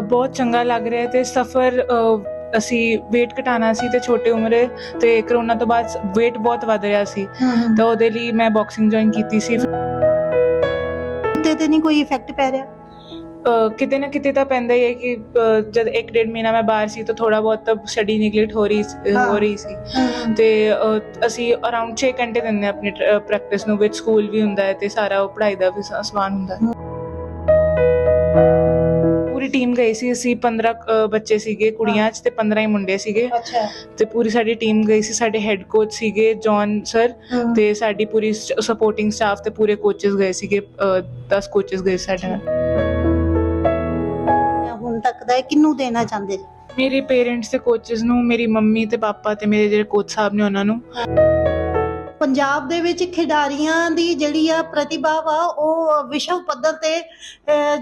ਬਹੁਤ ਚੰਗਾ ਲੱਗ ਰਿਹਾ ਤੇ ਸਫ਼ਰ ਅਸੀਂ weight ਘਟਾਉਣਾ ਸੀ ਤੇ ਛੋਟੇ ਉਮਰੇ ਤੇ ਕਰੋਨਾ ਤੋਂ ਬਾਅਦ weight ਬਹੁਤ ਵੱਧ ਰਿਹਾ ਸੀ। ਤਾਂ ਉਹਦੇ ਲਈ ਮੈਂ ਬਾਕਸਿੰਗ ਜੁਆਇਨ ਕੀਤੀ ਸੀ। ਤੇ ਤੇ ਨਹੀਂ ਕੋਈ ਇਫੈਕਟ ਪੈ ਰਿਹਾ? ਕਿਤੇ ਨਾ ਕਿਤੇ ਤਾਂ ਪੈਂਦਾ ਹੀ ਹੈ ਕਿ ਜਦ ਇੱਕ ਡੇਢ ਮਹੀਨਾ ਮੈਂ ਬਾਹਰ ਸੀ ਤਾਂ ਥੋੜਾ ਬਹੁਤ ਤਾਂ ਸਟੱਡੀ ਨਿਗਲੈਕਟ ਹੋ ਰਹੀ ਹਾਂ। ਰਹੀ ਸੀ। ਤੇ ਅਸੀਂ ਅਰਾਊਂਡ 6 ਘੰਟੇ ਦਿੰਦੇ ਹਾਂ ਆਪਣੀ ਪ੍ਰੈਕਟਿਸ ਨੂੰ ਵਿੱਚ ਸਕੂਲ ਵੀ ਹੁੰਦਾ ਹੈ ਤੇ ਸਾਰਾ ਉਹ ਪੜ੍ਹਾਈ ਦਾ ਵੀ ਸਮਾਨ ਹੁੰਦਾ ਹੈ। ਪੂਰੀ ਟੀਮ ਗਈ ਸੀ ਅਸੀਂ 15 ਅ, ਬੱਚੇ ਸੀਗੇ ਕੁੜੀਆਂ 'ਚ ਤੇ 15 ਹੀ ਮੁੰਡੇ ਸੀਗੇ। ਅੱਛਾ। ਤੇ ਪੂਰੀ ਸਾਡੀ ਟੀਮ ਗਈ ਸੀ ਸਾਡੇ ਹੈੱਡ ਕੋਚ ਸੀਗੇ ਜੌਨ ਸਰ ਤੇ ਸਾਡੀ ਪੂਰੀ ਸਪੋਰਟਿੰਗ ਸਟਾਫ ਤੇ ਪੂਰੇ ਕੋਚਸ ਗਏ ਸੀਗੇ 10 ਕੋਚਸ ਗਏ ਸਾਡੇ ਨਾਲ। ਹੁਣ ਤੱਕ ਦਾ ਇਹ ਕਿਹਨੂੰ ਦੇਣਾ ਚਾਹੁੰਦੇ? ਜੀ ਮੇਰੇ ਪੇਰੈਂਟਸ ਤੇ ਕੋਚਸ ਨੂੰ ਮੇਰੀ ਮੰਮੀ ਤੇ ਪਾਪਾ ਤੇ ਮੇਰੇ ਜਿਹੜੇ ਕੋਚ ਸਾਹਿਬ ਨੇ ਉਹਨਾਂ ਨੂੰ। ਪੰਜਾਬ ਦੇ ਵਿੱਚ ਖਿਡਾਰੀਆਂ ਦੀ ਜਿਹੜੀ ਆ ਪ੍ਰਤਿਭਾ ਵਾ, ਉਹ ਵਿਸ਼ਵ ਪੱਧਰ ਤੇ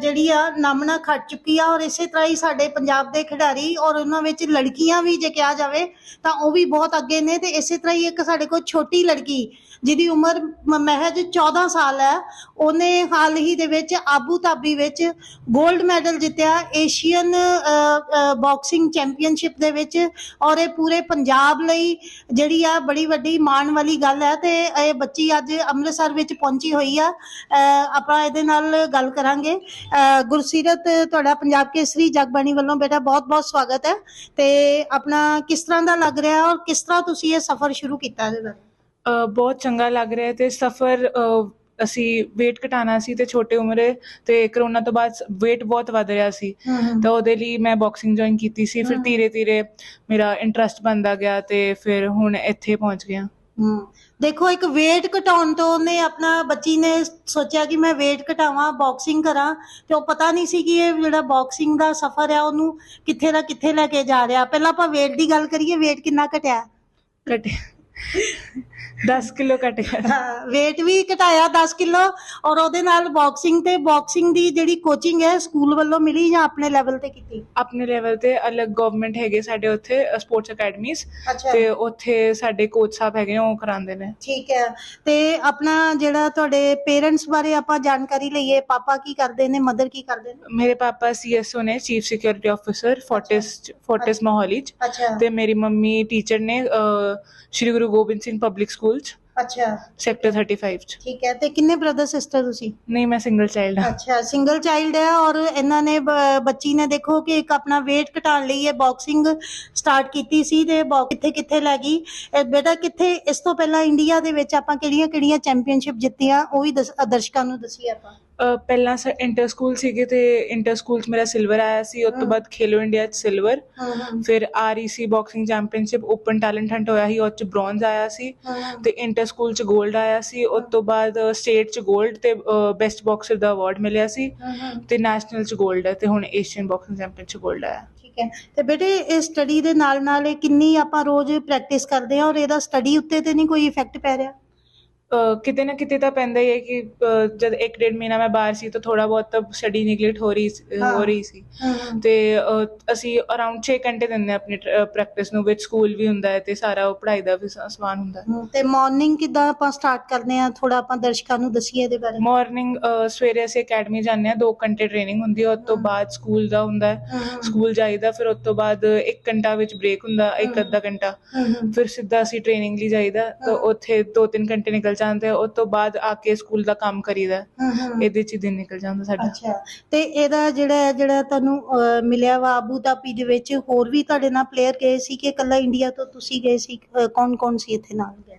ਜਿਹੜੀ ਆ ਨਾਮਣਾ ਖੱਟ ਚੁੱਕੀ ਆ ਔਰ ਇਸੇ ਤਰ੍ਹਾਂ ਹੀ ਸਾਡੇ ਪੰਜਾਬ ਦੇ ਖਿਡਾਰੀ ਔਰ ਉਹਨਾਂ ਵਿੱਚ ਲੜਕੀਆਂ ਵੀ ਜੇ ਕਿਹਾ ਜਾਵੇ ਤਾਂ ਉਹ ਵੀ ਬਹੁਤ ਅੱਗੇ ਨੇ ਤੇ ਇਸੇ ਤਰ੍ਹਾਂ ਹੀ ਇੱਕ ਸਾਡੇ ਕੋਲ ਛੋਟੀ ਲੜਕੀ ਜਿਹਦੀ ਉਮਰ ਮਹਿਜ 14 ਸਾਲ ਹੈ, ਉਹਨੇ ਹਾਲ ਹੀ ਦੇ ਵਿੱਚ ਆਬੂ ਧਾਬੀ ਵਿੱਚ 골ਡ ਮੈਡਲ ਜਿੱਤਿਆ ਏਸ਼ੀਅਨ ਬਾਕਸਿੰਗ ਚੈਂਪੀਅਨਸ਼ਿਪ ਦੇ ਵਿੱਚ ਔਰ ਇਹ ਪੂਰੇ ਪੰਜਾਬ ਲਈ ਜਿਹੜੀ ਆ ਬੜੀ ਵੱਡੀ ਮਾਣ ਵਾਲੀ ਗੱਲ ਹੈ ਤੇ ਇਹ ਬੱਚੀ ਅੱਜ ਅੰਮ੍ਰਿਤਸਰ ਵਿੱਚ ਪਹੁੰਚੀ ਹੋਈ ਆ। ਆਪਾਂ ਇਹਦੇ ਨਾਲ ਗੱਲ ਕਰਾਂਗੇ। ਗੁਰਸੀਰਤ, ਤੁਹਾਡਾ ਪੰਜਾਬ ਕੇਸਰੀ ਜਗਬਾਣੀ ਵੱਲੋਂ ਬੇਟਾ ਬਹੁਤ-ਬਹੁਤ ਸਵਾਗਤ ਹੈ ਤੇ ਆਪਣਾ ਕਿਸ ਤਰ੍ਹਾਂ ਦਾ ਲੱਗ ਰਿਹਾ ਔਰ ਕਿਸ ਤਰ੍ਹਾਂ ਤੁਸੀਂ ਇਹ ਸਫ਼ਰ ਸ਼ੁਰੂ ਕੀਤਾ ਇਹਦੇ ਬਾਰੇ? ਬਹੁਤ ਚੰਗਾ ਲੱਗ ਰਿਹਾ ਤੇ ਸਫ਼ਰ ਅਸੀਂ weight ਘਟਾਉਣਾ ਸੀ ਤੇ ਛੋਟੇ ਉਮਰੇ ਤੇ ਕਰੋਨਾ ਤੋਂ ਬਾਅਦ weight ਬਹੁਤ ਵੱਧ ਰਿਹਾ ਸੀ। ਤਾਂ ਉਹਦੇ ਲਈ ਮੈਂ ਬਾਕਸਿੰਗ ਜੁਆਇਨ ਕੀਤੀ ਸੀ। ਫਿਰ ਹਮ। ਧੀਰੇ ਧੀਰੇ ਮੇਰਾ ਇੰਟਰਸਟ ਬਣਦਾ ਗਿਆ ਤੇ ਫਿਰ ਹੁਣ ਇੱਥੇ ਪਹੁੰਚ ਗਿਆ। ਦੇਖੋ ਇੱਕ weight ਘਟਾਉਣ ਤੋਂ ਉਹਨੇ ਆਪਣਾ ਬੱਚੀ ਨੇ ਸੋਚਿਆ ਕਿ ਮੈਂ weight ਘਟਾਵਾਂ ਬਾਕਸਿੰਗ ਕਰਾਂ ਤੇ ਉਹ ਪਤਾ ਨਹੀਂ ਸੀ ਕਿ ਇਹ ਜਿਹੜਾ ਬਾਕਸਿੰਗ ਦਾ ਸਫ਼ਰ ਹੈ ਉਹਨੂੰ ਕਿੱਥੇ ਦਾ ਕਿੱਥੇ ਲੈ ਕੇ ਜਾ ਰਿਹਾ। ਪਹਿਲਾਂ ਆਪਾਂ weight ਦੀ ਗੱਲ ਕਰੀਏ weight ਕਿੰਨਾ ਘਟਿਆ? ਘਟੇ 10 ਕਿਲੋ ਘਟ ਗਿਆ। weight ਵੀ ਘਟਾਇਆ 10 ਕਿਲੋ ਔਰ ਉਹਦੇ ਨਾਲ ਬਾਕਸਿੰਗ ਤੇ ਬਾਕਸਿੰਗ ਦੀ ਜਿਹੜੀ ਕੋਚਿੰਗ ਹੈ ਸਕੂਲ ਵੱਲੋਂ ਮਿਲੀ ਜਾਂ ਆਪਣੇ ਲੈਵਲ ਤੇ ਕੀਤੀ? ਆਪਣੇ ਲੈਵਲ ਤੇ ਅਲੱਗ ਗਵਰਨਮੈਂਟ ਹੈਗੇ ਸਾਡੇ ਉੱਥੇ ਸਪੋਰਟਸ ਅਕੈਡਮੀਜ਼ ਅੱਛਾ। ਤੇ ਉੱਥੇ ਸਾਡੇ ਕੋਚ ਸਾਹਿਬ ਹੈਗੇ ਉਹ ਕਰਾਉਂਦੇ ਨੇ। ਠੀਕ ਹੈ। ਤੇ ਆਪਣਾ ਜਿਹੜਾ ਤੁਹਾਡੇ ਪੇਰੈਂਟਸ ਬਾਰੇ ਆਪਾਂ ਜਾਣਕਾਰੀ ਲਈਏ ਪਾਪਾ ਕੀ ਕਰਦੇ ਨੇ ਮਦਰ ਕੀ ਕਰਦੇ ਨੇ? ਮੇਰੇ ਪਾਪਾ ਸੀਐਸਓ ਨੇ chief security officer Fortis Fortis Mohali ਚ। ਅੱਛਾ। ਤੇ ਮੇਰੀ ਮੰਮੀ ਟੀਚਰ ਨੇ ਅ, ਸ਼੍ਰੀ ਗੁਰੂ ਗੋਬਿੰਦ ਸਿੰਘ ਪਬਲਿਕ ਸਕੂਲ ਚ। ਅੱਛਾ। ਸੈਕਟਰ 35 ਚ। ਠੀਕ ਹੈ ਤੇ ਕਿੰਨੇ ਬ੍ਰਦਰ ਸਿਸਟਰ ਤੁਸੀਂ? ਨਹੀਂ ਮੈਂ ਸਿੰਗਲ ਚਾਈਲਡ ਹਾਂ। ਅੱਛਾ ਸਿੰਗਲ ਚਾਈਲਡ ਹੈ ਔਰ ਇਹਨਾਂ ਨੇ ਬ- ਬੱਚੀ ਨੇ ਦੇਖੋ ਕਿ ਇੱਕ ਆਪਣਾ weight ਘਟਾਉਣ ਲਈ ਇਹ ਬਾਕਸਿੰਗ ਸਟਾਰਟ ਕੀਤੀ ਸੀ ਤੇ box ਕਿੱਥੇ ਕਿੱਥੇ ਲੈ ਗਈ? ਇਹ ਬੇਟਾ ਕਿੱਥੇ ਇਸ ਤੋਂ ਪਹਿਲਾਂ ਇੰਡੀਆ ਦੇ ਵਿੱਚ ਆਪਾਂ ਕਿਹੜੀਆਂ ਕਿਹੜੀਆਂ ਚੈਂਪੀਅਨਸ਼ਿਪ ਜਿੱਤੀਆਂ ਉਹ ਵੀ ਦਸ- ਦਰਸ਼ਕਾਂ ਨੂੰ ਦਸੀਏ ਆਪਾਂ। ਪਹਿਲਾਂ ਸਰ ਇੰਟਰ ਸਕੂਲ ਸੀਗੇ ਤੇ ਇੰਟਰ ਸਕੂਲ ਮੇਰਾ ਸਿਲਵਰ ਆਇਆ ਸੀ ਉਸ ਤੋਂ ਬਾਅਦ ਖੇਲੋ ਇੰਡੀਆ ਚ ਸਿਲਵਰ ਫਿਰ REC boxing championship open talent hunt ਹੋਇਆ ਸੀ ਉਸ ਚ ਬ੍ਰੌਂਜ਼ ਆਇਆ ਸੀ ਤੇ ਇੰਟਰ ਸਕੂਲ ਚ 골ਡ ਆਇਆ ਸੀ ਉਸ ਤੋਂ ਬਾਅਦ ਸਟੇਟ ਚ 골ਡ ਤੇ ਬੈਸਟ ਬਾਕਸਰ ਦਾ ਅਵਾਰਡ ਮਿਲਿਆ ਸੀ ਤੇ ਨੈਸ਼ਨਲ ਚ 골ਡ ਹੈ ਤੇ ਹੁਣ ਏਸ਼ੀਅਨ ਬਾਕਸਿੰਗ ਚੈਂਪੀਅਨਸ਼ਿਪ 골ਡ ਆਇਆ। ਤੇ ਬੇਟੇ ਇਹ ਸਟੱਡੀ ਦੇ ਨਾਲ ਨਾਲ ਕਿੰਨੀ ਆਪਾਂ ਰੋਜ਼ ਪ੍ਰੈਕਟਿਸ ਕਰਦੇ ਆ ਔਰ ਇਹਦਾ ਸਟੱਡੀ ਉੱਤੇ ਤੇ ਨਹੀਂ ਕੋਈ ਇਫੈਕਟ ਪੈ ਰਿਹਾ? ਕਿਤੇ ਨਾ ਕਿਤੇ ਤਾਂ ਪੈਂਦਾ ਹੀ ਹੈ ਕਿ ਜਦ ਇੱਕ ਡੇਢ ਮਹੀਨਾ ਮੈਂ ਬਾਹਰ ਸੀ ਤਾਂ ਥੋੜਾ ਬਹੁਤ ਤਾਂ ਸਟੱਡੀ ਨਿਗਲੈਕਟ ਹੋ ਰਹੀ ਸੀ- ਹਾਂ। ਹੋ ਰਹੀ ਸੀ ਤੇ ਅਸੀਂ ਅਰਾਊਂਡ 6 ਘੰਟੇ ਦਿੰਦੇ ਹਾਂ ਆਪਣੀ ਪ੍ਰੈਕਟਿਸ ਨੂੰ ਵਿੱਚ ਸਕੂਲ ਵੀ ਹੁੰਦਾ ਹੈ ਤੇ ਸਾਰਾ ਉਹ ਪੜ੍ਹਾਈ ਦਾ ਵੀ ਸ- ਸਮਾਨ ਹੁੰਦਾ ਹੈ ਹਮ, ਤੇ ਮਾਰਨਿੰਗ ਕਿਦਾਂ ਆਪਾਂ ਸਟਾਰਟ ਕਰਦੇ ਹਾਂ ਥੋੜਾ ਆਪਾਂ ਦਰਸ਼ਕਾਂ ਨੂੰ ਦਸੀਏ ਇਹਦੇ ਬਾਰੇ ਮਾਰਨਿੰਗ ਸਵੇਰੇ ਅਸੀਂ ਅਕੈਡਮੀ ਜਾਂਦੇ ਹਾਂ 2 ਘੰਟੇ ਟ੍ਰੇਨਿੰਗ ਹੁੰਦੀ ਹੈ ਉਸ ਤੋਂ। ਬਾਅਦ ਸਕੂਲ ਦਾ ਹੁੰਦਾ ਹੈ ਸਕੂਲ ਜਾਈਦਾ ਫਿਰ ਉਸ ਤੋਂ ਬਾਅਦ 1 ਘੰਟਾ ਵਿੱਚ ਬ੍ਰੇਕ ਹੁੰਦਾ ਇੱਕ ਹਮ। ਅੱਧਾ ਘੰਟਾ ਹਮ, ਫਿਰ ਸਿੱਧਾ ਅਸੀਂ ਟ੍ਰੇਨਿੰਗ ਲਈ ਜਾਈਦਾ ਤਾਂ ਹਾਂ। ਉੱਥੇ 2-3 ਘੰਟੇ ਨਿਕਲ ਜਾਂਦੇ ਉਸ ਤੋਂ ਬਾਅਦ ਆ ਕੇ ਸਕੂਲ ਦਾ ਕੰਮ ਕਰੀਦਾ ਹਮ, ਹਮ। ਇਹਦੇ ਚ ਹੀ ਦਿਨ ਨਿਕਲ ਜਾਂਦਾ ਸਾਡਾ। ਅੱਛਾ। ਤੇ ਇਹਦਾ ਜਿਹੜਾ ਜਿਹੜਾ ਤੁਹਾਨੂੰ ਅਹ, ਮਿਲਿਆ ਵਾ ਆਬੂ ਧਾਬੀ ਦੇ ਵਿੱਚ ਹੋਰ ਵੀ ਤੁਹਾਡੇ ਨਾਲ ਪਲੇਅਰ ਗਏ ਸੀ ਕਿ ਇਕੱਲਾ ਇੰਡੀਆ ਤੋਂ ਤੁਸੀਂ ਗਏ ਸੀ? ਕੌਣ ਕੌਣ ਸੀ ਇੱਥੇ ਨਾਲ? ਗਏ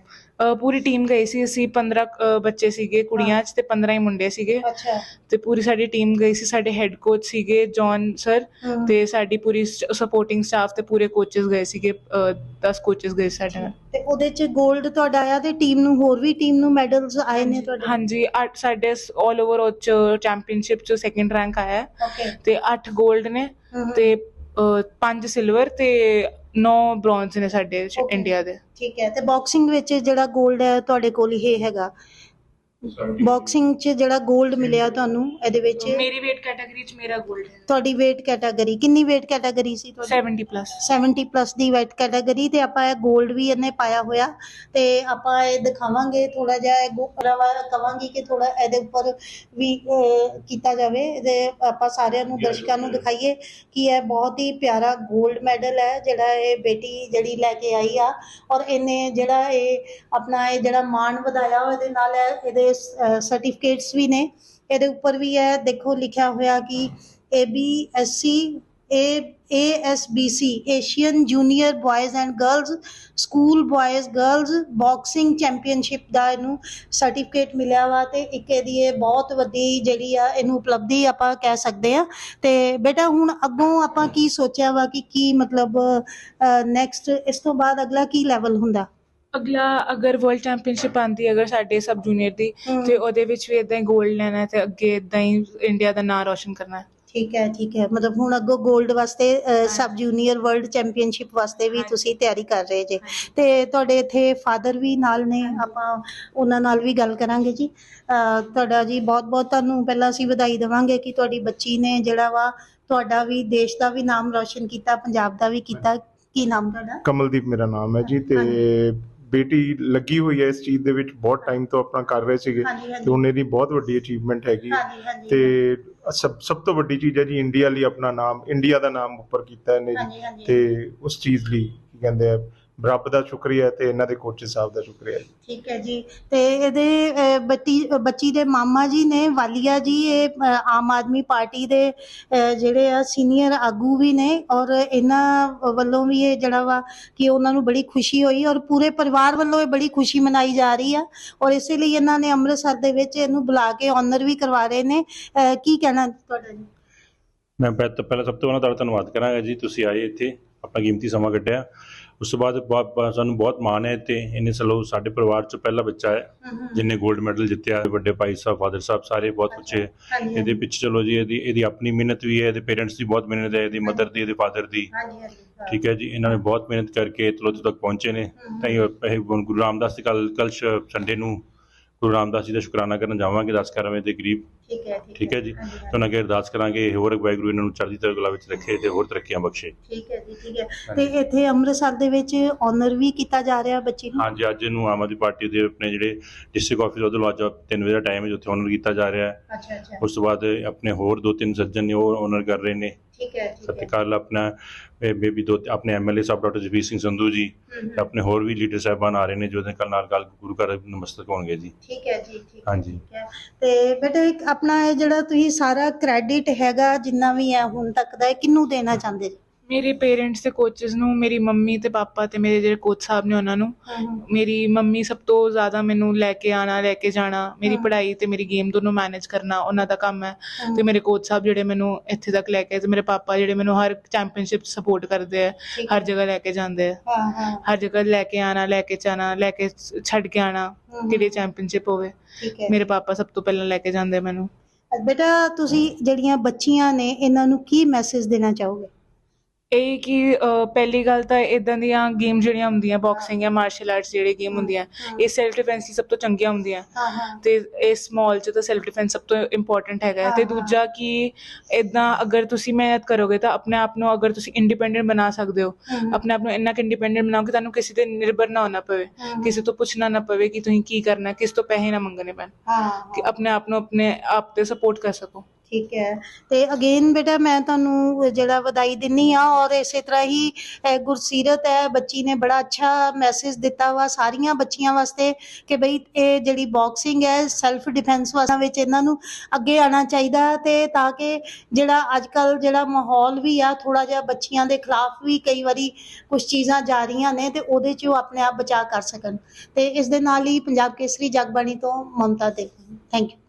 ਪੂਰੀ ਟੀਮ ਗਈ ਸੀ ਅਸੀਂ 15 ਅ, ਬੱਚੇ ਸੀਗੇ ਕੁੜੀਆਂ ਚ ਤੇ 15 ਹੀ ਮੁੰਡੇ ਸੀਗੇ। ਅੱਛਾ। ਤੇ ਪੂਰੀ ਸਾਡੀ ਟੀਮ ਗਈ ਸੀ ਸਾਡੇ ਹੈੱਡ ਕੋਚ ਸੀਗੇ ਜੌਨ ਸਰ ਤੇ ਸਾਡੀ ਪੂਰੀ ਸਪੋਰਟਿੰਗ ਸਟਾਫ ਤੇ ਪੂਰੇ ਕੋਚਸ ਗਏ ਸੀਗੇ 10 ਕੋਚਸ ਗਏ ਸਾਡੇ ਨਾਲ। ਤੇ ਉਹਦੇ ਚ 골ਡ ਤੁਹਾਡਾ ਆਇਆ ਤੇ ਟੀਮ ਨੂੰ ਹੋਰ ਵੀ ਟੀਮ ਨੂੰ ਮੈਡਲਸ ਆਏ ਨੇ ਤੁਹਾਡੇ? ਹਾਂਜੀ ਅੱਠ ਸਾਡੇ 올 ਓਵਰ ਉਹ ਚੈਂਪੀਅਨਸ਼ਿਪ ਚ ਸੈਕੰਡ ਰੈਂਕ ਆਇਆ। ਤੇ ਅੱਠ 골ਡ ਨੇ ਤੇ ਪੰਜ ਸਿਲਵਰ ਤੇ 9 ਬ੍ਰੌਂਜ਼ ਨੇ ਸਾਡੇ Okay. ਇੰਡੀਆ ਦੇ ਠੀਕ ਹੈ ਤੇ ਬਾਕਸਿੰਗ ਵਿੱਚ ਜਿਹੜਾ 골ਡ ਹੈ ਤੁਹਾਡੇ ਕੋਲ ਇਹ ਹੈਗਾ ਬਾਕਸਿੰਗ 'ਚ ਜਿਹੜਾ 골ਡ ਮਿਲਿਆ ਤੁਹਾਨੂੰ ਇਹਦੇ ਵਿੱਚ? ਮੇਰੀ weight category ਚ ਮੇਰਾ 골ਡ ਹੈ। ਤੁਹਾਡੀ weight ਕੈਟਾਗਰੀ ਕਿੰਨੀ weight ਕੈਟਾਗਰੀ ਸੀ ਤੁਹਾਡੀ? 70 70 ਦੀ weight ਕੈਟਾਗਰੀ ਤੇ ਆਪਾਂ ਇਹ 골ਡ ਵੀ ਇਹਨੇ ਪਾਇਆ ਹੋਇਆ। ਤੇ ਆਪਾਂ ਇਹ ਦਿਖਾਵਾਂਗੇ ਥੋੜਾ ਜਿਹਾ ਇਹ ਗੋਪਰਾਵਾ ਕਵਾਂਗੀ ਕਿ ਥੋੜਾ ਇਹਦੇ ਉੱਪਰ ਵੀ ਕੀਤਾ ਜਾਵੇ। ਇਹਦੇ ਆਪਾਂ ਸਾਰਿਆਂ ਨੂੰ ਦਰਸ਼ਕਾਂ ਨੂੰ ਦਿਖਾਈਏ ਕਿ ਇਹ ਬਹੁਤ ਹੀ ਪਿਆਰਾ 골ਡ ਮੈਡਲ ਹੈ ਜਿਹੜਾ ਇਹ ਬੇਟੀ ਜਿਹੜੀ ਲੈ ਕੇ ਆਈ ਆ। ਔਰ ਇਹਨੇ ਜਿਹੜਾ ਇਹ ਆਪਣਾ ਇਹ ਜਿਹੜਾ ਮਾਣ ਵਧਾਇਆ ਇਹਦੇ ਨਾਲ ਇਹਦੇ ਸਰਟੀਫਿਕੇਟਸ ਵੀ ਨੇ। ਇਹਦੇ ਉੱਪਰ ਵੀ ਹੈ, ਦੇਖੋ, ਲਿਖਿਆ ਹੋਇਆ ਕਿ ABSC A ASBC Asian junior boys and girls school boys girls boxing championship ਦਾ ਇਹਨੂੰ ਸਰਟੀਫਿਕੇਟ ਮਿਲਿਆ ਵਾ ਤੇ ਇੱਕ ਇਹਦੀ ਇਹ ਬਹੁਤ ਵੱਡੀ ਜਿਹੜੀ ਆ, ਇਹਨੂੰ ਉਪਲਬਧੀ ਆਪਾਂ ਕਹਿ ਸਕਦੇ ਆ। ਤੇ ਬੇਟਾ, ਹੁਣ ਅੱਗੋਂ ਆਪਾਂ ਕੀ ਸੋਚਿਆ ਵਾ ਕਿ ਕੀ ਮਤਲਬ ਨੈਕਸਟ ਇਸ ਤੋਂ ਬਾਅਦ ਅਗਲਾ ਕੀ ਲੈਵਲ ਹੁੰਦਾ? ਅਗਲਾ ਅਗਰ ਵਰਲਡ ਚੈਂਪੀਅਨਸ਼ਿਪ ਆਂਦੀ ਅਗਰ ਸਾਡੇ ਸਬ ਜੂਨੀਅਰ ਦੀ। ਤੇ ਉਹਦੇ ਵਿੱਚ ਵੀ ਇਦਾਂ ਹੀ 골ਡ ਲੈਣਾ ਹੈ ਤੇ ਅੱਗੇ ਇਦਾਂ ਹੀ ਇੰਡੀਆ ਦਾ ਨਾਮ ਰੋਸ਼ਨ ਕਰਨਾ ਹੈ। ਠੀਕ ਹੈ ਠੀਕ ਹੈ। ਮਤਲਬ ਹੁਣ ਅੱਗੋਂ 골ਡ ਵਾਸਤੇ ਸਬ ਜੂਨੀਅਰ ਵਰਲਡ ਚੈਂਪੀਅਨਸ਼ਿਪ ਵਾਸਤੇ ਵੀ ਤੁਸੀਂ ਤਿਆਰੀ ਕਰ ਰਹੇ ਜੇ। ਤੇ ਤੁਹਾਡੇ ਇੱਥੇ ਫਾਦਰ ਵੀ ਨਾਲ ਨੇ ਆਪਾਂ ਉਹਨਾਂ ਨਾਲ ਵੀ ਗੱਲ ਕਰਾਂਗੇ ਜੀ। ਤੁਹਾਡਾ ਜੀ ਬਹੁਤ ਬਹੁਤ ਤੁਹਾਨੂੰ ਪਹਿਲਾਂ ਅਸੀਂ ਵਧਾਈ ਦੇਵਾਂਗੇ ਕਿ ਤੁਹਾਡੀ ਬੱਚੀ ਨੇ ਜਿਹੜਾ ਵਾ ਤੁਹਾਡਾ ਵੀ ਦੇਸ਼ ਦਾ ਵੀ ਨਾਮ ਰੌਸ਼ਨ ਕੀਤਾ ਪੰਜਾਬ ਦਾ ਵੀ ਕੀਤਾ। ਕੀ ਨਾਮ ਤੁਹਾਡਾ? ਕਮਲਦੀਪ ਮੇਰਾ ਨਾਮ ਹੈ ਜੀ ਤੇ ਬੇਟੀ ਲੱਗੀ ਹੋਈ ਹੈ ਇਸ ਚੀਜ਼ ਦੇ ਵਿੱਚ ਬਹੁਤ ਟਾਈਮ ਤੋਂ ਆਪਣਾ ਕਰ ਰਹੇ ਸੀਗੇ ਹਾਂਜੀ, ਹਾਂਜੀ। ਤੇ ਉਹਨੇ ਦੀ ਬਹੁਤ ਵੱਡੀ ਅਚੀਵਮੈਂਟ ਹੈਗੀ ਹਾਂਜੀ ਹਾਂਜੀ ਤੇ ਸਭ ਸਭ ਤੋਂ ਵੱਡੀ ਚੀਜ਼ ਹੈ ਜੀ ਇੰਡੀਆ ਲਈ ਆਪਣਾ ਨਾਮ ਇੰਡੀਆ ਦਾ ਨਾਮ ਉੱਪਰ ਕੀਤਾ ਇਹਨੇ ਹਾਂਜੀ, ਜੀ ਹਾਂਜੀ। ਤੇ ਉਸ ਚੀਜ਼ ਲਈ ਕੀ ਕਹਿੰਦੇ ਆ ਰੱਬ ਦਾ ਸ਼ੁਕਰੀਆ ਤੇ ਇਹਨਾਂ ਦੇ ਕੋਚ ਸਾਹਿਬ ਦਾ ਸ਼ੁਕਰੀਆ ਜੀ। ਠੀਕ ਹੈ ਜੀ। ਤੇ ਇਹਦੇ ਅਹ, ਬੱਤੀ ਬੱਚੀ ਦੇ ਮਾਮਾ ਜੀ ਨੇ ਵਾਲੀਆ ਜੀ ਇਹ ਅਹ, ਆਮ ਆਦਮੀ ਪਾਰਟੀ ਦੇ ਅਹ, ਜਿਹੜੇ ਆ ਸੀਨੀਅਰ ਆਗੂ ਵੀ ਨੇ ਔਰ ਇਹਨਾਂ ਵੱਲੋਂ ਵੀ ਇਹ ਜਿਹੜਾ ਵਾ ਕਿ ਉਹਨਾਂ ਨੂੰ ਬੜੀ ਖੁਸ਼ੀ ਹੋਈ ਔਰ ਪੂਰੇ ਪਰਿਵਾਰ ਵੱਲੋਂ ਇਹ ਬੜੀ ਖੁਸ਼ੀ ਮਨਾਈ ਜਾ ਰਹੀ ਆ ਔਰ ਇਸੇ ਲਈ ਇਹਨਾਂ ਨੇ ਅੰਮ੍ਰਿਤਸਰ ਦੇ ਵਿੱਚ ਇਹਨੂੰ ਬੁਲਾ ਕੇ ਆਨਰ ਵੀ ਕਰਵਾ ਰਹੇ ਨੇ। ਅਹ, ਕੀ ਕਹਿਣਾ ਤੁਹਾਡਾ ਜੀ? ਮੈਂ ਪਹਿ- ਤਾਂ ਪਹਿਲਾਂ ਸਭ ਤੋਂ ਪਹਿਲਾਂ ਤੁਹਾਡਾ ਧੰਨਵਾਦ ਕਰਾਂਗਾ ਜੀ। ਤੁਸੀਂ ਆਏ ਇੱਥੇ ਆਪਣਾ ਕੀਮਤੀ ਸਮਾਂ ਕੱਢਿਆ। ਉਸ ਤੋਂ ਬਾਅਦ ਸਾਨੂੰ ਬਹੁਤ ਮਾਣ ਹੈ ਤੇ ਇਹਨੇ ਸਲੋ ਸਾਡੇ ਪਰਿਵਾਰ ਚ ਪਹਿਲਾ ਬੱਚਾ ਹੈ ਜਿਹਨੇ 골ਡ ਮੈਡਲ ਜਿੱਤਿਆ ਵੱਡੇ ਭਾਈ ਸਾਹਿਬ ਫਾਦਰ ਸਾਹਿਬ ਸਾਰੇ ਬਹੁਤ ਹਾਂਜੀ। ਇਹਦੇ ਪਿੱਛੇ ਚਲੋ ਜੀ ਇਹਦੀ ਇਹਦੀ ਆਪਣੀ ਮਿਹਨਤ ਵੀ ਹੈ ਇਹਦੇ ਪੇਰੈਂਟਸ ਦੀ ਬਹੁਤ ਮਿਹਨਤ ਹੈ ਇਹਦੀ ਮਦਰ ਦੀ ਇਹਦੇ ਫਾਦਰ ਦੀ। ਠੀਕ ਹੈ ਜੀ ਇਹਨਾਂ ਨੇ ਬਹੁਤ ਮਿਹਨਤ ਕਰਕੇ ਤਲੋ ਤੱਕ ਪਹੁੰਚੇ ਨੇ। ਤਾਂ ਇਹ ਗੁਰੂ ਰਾਮਦਾਸ ਦੀ ਕੱਲ ਕੱਲ ਸੰਡੇ ਨੂੰ ਗੁਰੂ ਰਾਮਦਾਸ ਜੀ ਦਾ ਸ਼ੁਕਰਾਨਾ ਕਰਨ ਜਾਵਾਂਗੇ 10 ਗਿਆਰਾਂ ਵਜੇ ਦੇ ਕਰੀਬ। ਠੀਕ ਹੈ ਠੀਕ ਹੈ ਜੀ। ਤਾਂ ਉਹਨਾਂ ਅੱਗੇ ਅਰਦਾਸ ਕਰਾਂਗੇ ਹੋਰ ਵਾਹਿਗੁਰੂ ਇਹਨਾਂ ਨੂੰ ਚੜ੍ਹਦੀ ਕਲਾ ਵਿੱਚ ਰੱਖੇ ਤੇ ਹੋਰ ਤਰੱਕੀਆਂ ਬਖਸ਼ੇ। ਠੀਕ ਹੈ ਜੀ ਠੀਕ ਹੈ। ਤੇ ਇੱਥੇ ਅੰਮ੍ਰਿਤਸਰ ਦੇ ਵਿੱਚ ਆਨਰ ਵੀ ਕੀਤਾ ਜਾ ਰਿਹਾ ਬੱਚੀ ਨੂੰ? ਹਾਂਜੀ ਅੱਜ ਇਹਨੂੰ ਆਮ ਆਦਮੀ ਪਾਰਟੀ ਦੇ ਆਪਣੇ ਜਿਹੜੇ ਡਿਸਟ੍ਰਿਕਟ ਆਫਿਸ ਉਹਦੇ ਅੱਜ 3 ਵਜੇ ਦਾ ਟਾਈਮ ਹੈ ਜਿੱਥੇ ਆਨਰ ਕੀਤਾ ਜਾ ਰਿਹਾ ਹੈ। ਅੱਛਾ ਅੱਛਾ। ਉਸ ਤੋਂ ਬਾਅਦ ਆਪਣੇ ਹੋਰ ਦੋ ਤਿੰਨ ਸੱਜਣ ਨੇ ਉਹ ਆਨਰ ਕਰ ਰਹੇ ਨੇ। ਹੈ ਠੀਕ ਤੇ ਹੈ ਕੱਲ ਆਪਣਾ ਬੇਬੀ ਦੋ ਆਪਣੇ ਐਮਐਲਏ ਸਾਹਿਬ ਡਾਕਟਰ ਜਗਵੀਰ ਸਿੰਘ ਸੰਧੂ ਜੀ। ਤੇ ਆਪਣੇ ਹੋਰ ਵੀ ਲੀਡਰ ਸਾਹਿਬਾਨ ਆ ਰਹੇ ਨੇ ਜੋ ਕੱਲ ਨਾਲ ਕੱਲ ਗੁਰੂ ਘਰ ਨਮਸਤਕ ਹੋਣਗੇ ਜੀ ਠੀਕ ਹੈ ਜੀ ਠੀਕ ਹੈ, ਹਾਂਜੀ। ਠੀਕ ਹੈ ਤੇ ਬੇਟਾ ਇੱਕ ਆਪਣਾ ਇਹ ਜਿਹੜਾ ਤੁਸੀਂ ਸਾਰਾ ਕ੍ਰੈਡਿਟ ਹੈਗਾ ਜਿੰਨਾ ਵੀ ਹੈ ਹੁਣ ਤੱਕ ਦਾ ਇਹ ਕਿਹਨੂੰ ਦੇਣਾ ਚਾਹੁੰਦੇ ਜੀ ਮੇਰੇ ਪੇਰੈਂਟਸ ਤੇ ਕੋਚਸ ਨੂੰ ਮੇਰੀ ਮੰਮੀ ਤੇ ਪਾਪਾ ਤੇ ਮੇਰੇ ਜਿਹੜੇ ਕੋਚ ਸਾਹਿਬ ਨੇ ਉਹਨਾਂ ਨੂੰ ਮੇਰੀ ਮੰਮੀ ਸਭ ਤੋਂ ਜ਼ਿਆਦਾ ਮੈਨੂੰ ਲੈ ਕੇ ਆਣਾ ਲੈ ਕੇ ਜਾਣਾ ਮੇਰੀ। ਪੜ੍ਹਾਈ ਤੇ ਮੇਰੀ ਗੇਮ ਦੋਨੋਂ ਮੈਨੇਜ ਕਰਨਾ ਉਹਨਾਂ ਦਾ ਕੰਮ ਹੈ। ਤੇ ਮੇਰੇ ਕੋਚ ਸਾਹਿਬ ਜਿਹੜੇ ਮੈਨੂੰ ਇੱਥੇ ਤੱਕ ਲੈ ਕੇ ਆਏ ਤੇ ਮੇਰੇ ਪਾਪਾ ਜਿਹੜੇ ਮੈਨੂੰ ਹਰ ਚੈਂਪੀਅਨਸ਼ਿਪ ਸਪੋਰਟ ਕਰਦੇ ਆ ਹਰ ਜਗ੍ਹਾ ਲੈ ਕੇ ਜਾਂਦੇ ਆ ਹਰ ਜਗ੍ਹਾ ਲੈ ਕੇ ਆਣਾ ਲੈ ਕੇ ਜਾਣਾ ਲੈ ਕੇ ਛੱਡ ਕੇ ਆਣਾ। ਕਿਹੜੀ ਚੈਂਪੀਅਨਸ਼ਿਪ ਹੋਵੇ। ਮੇਰੇ ਪਾਪਾ ਸਭ ਤੋਂ ਪਹਿਲਾਂ ਲੈ ਕੇ ਜਾਂਦੇ ਮੈਨੂੰ। ਬੇਟਾ ਤੁਸੀਂ ਜਿਹੜੀਆਂ ਬੱਚੀਆਂ ਨੇ ਇਹਨਾਂ ਨੂੰ ਕੀ ਮੈਸੇਜ ਦੇਣਾ ਚਾਹੋਗੇ? ਇਹ ਕਿ ਅਹ, ਪਹਿਲੀ ਗੱਲ ਤਾਂ ਇਦਾਂ ਦੀਆਂ ਗੇਮ ਜਿਹੜੀਆਂ ਹੁੰਦੀਆਂ ਬਾਕਸਿੰਗ ਜਾਂ ਮਾਰਸ਼ਲ ਆਰਟਸ ਜਿਹੜੇ ਗੇਮ ਹੁੰਦੀਆਂ ਇਹ ਸੈਲਫ ਡਿਫੈਂਸ ਹੀ ਸਭ ਤੋਂ ਚੰਗੀਆਂ ਹੁੰਦੀਆਂ। ਹਾਂ ਹਾਂ। ਤੇ ਇਸ ਮਾਲ 'ਚ ਤਾਂ ਸੈਲਫ ਡਿਫੈਂਸ ਸਭ ਤੋਂ ਇੰਪੋਰਟੈਂਟ ਹੈਗਾ। ਹੈ। ਤੇ ਹਾਂ, ਹਾਂ। ਦੂਜਾ ਕਿ ਇਦਾਂ ਅਗਰ ਤੁਸੀਂ ਮਿਹਨਤ ਕਰੋਗੇ ਤਾਂ ਆਪਣੇ ਆਪ ਨੂੰ ਅਗਰ ਤੁਸੀਂ ਇੰਡੀਪੈਂਡੈਂਟ ਬਣਾ ਸਕਦੇ ਹੋ ਆਪਣੇ ਆਪ ਨੂੰ ਇੰਨਾ ਕਿ ਇੰਡੀਪੈਂਡੈਂਟ ਬਣਾਓ ਕਿ ਤੁਹਾਨੂੰ ਕਿਸੇ ਤੇ ਨਿਰਭਰ ਨਾ ਹੋਣਾ ਪਵੇ ਹਮ। ਕਿਸੇ ਤੋਂ ਪੁੱਛਣਾ ਨਾ ਪਵੇ ਕਿ ਤੁਸੀਂ ਕੀ ਕਰਨਾ ਕਿਸ ਤੋਂ ਪੈਸੇ ਨਾ ਮੰਗਣੇ ਪੈਣ। ਹਾਂ। ਕਿ ਆਪਣੇ ਆਪ ਨੂੰ ਆਪਣੇ ਆਪ ਤੇ ਸਪੋਰਟ ਕਰ ਸਕੋ। ਠੀਕ ਹੈ। ਤੇ ਅਗੇਨ ਬੇਟਾ ਮੈਂ ਤੁਹਾਨੂੰ ਜਿਹੜਾ ਵਧਾਈ ਦਿੰਨੀ ਆ ਔਰ ਇਸੇ ਤਰ੍ਹਾਂ ਹੀ ਗੁਰਸੀਰਤ ਹੈ, ਬੱਚੀ ਨੇ ਬੜਾ ਅੱਛਾ ਮੈਸੇਜ ਦਿੱਤਾ ਵਾ ਸਾਰੀਆਂ ਬੱਚੀਆਂ ਵਾਸਤੇ ਕਿ ਬਈ ਇਹ ਜਿਹੜੀ ਬਾਕਸਿੰਗ ਹੈ ਸੈਲਫ ਡਿਫੈਂਸ ਵਾਸਤੇ ਵਿੱਚ ਇਹਨਾਂ ਨੂੰ ਅੱਗੇ ਆਉਣਾ ਚਾਹੀਦਾ ਤੇ ਤਾਂ ਕਿ ਜਿਹੜਾ ਅੱਜ ਕੱਲ ਜਿਹੜਾ ਮਾਹੌਲ ਵੀ ਆ ਥੋੜਾ ਜਿਹਾ ਬੱਚੀਆਂ ਦੇ ਖਿਲਾਫ ਵੀ ਕਈ ਵਾਰੀ ਕੁਝ ਚੀਜ਼ਾਂ ਜਾ ਰਹੀਆਂ ਨੇ ਤੇ ਉਹਦੇ 'ਚ ਉਹ ਆਪਣੇ ਆਪ ਬਚਾ ਕਰ ਸਕਣ। ਤੇ ਇਸ ਦੇ ਨਾਲ ਹੀ ਪੰਜਾਬ ਕੇਸਰੀ ਜਗਬਾਣੀ ਤੋਂ ਮਮਤਾ ਦੇ ਥੈਂਕ ਯੂ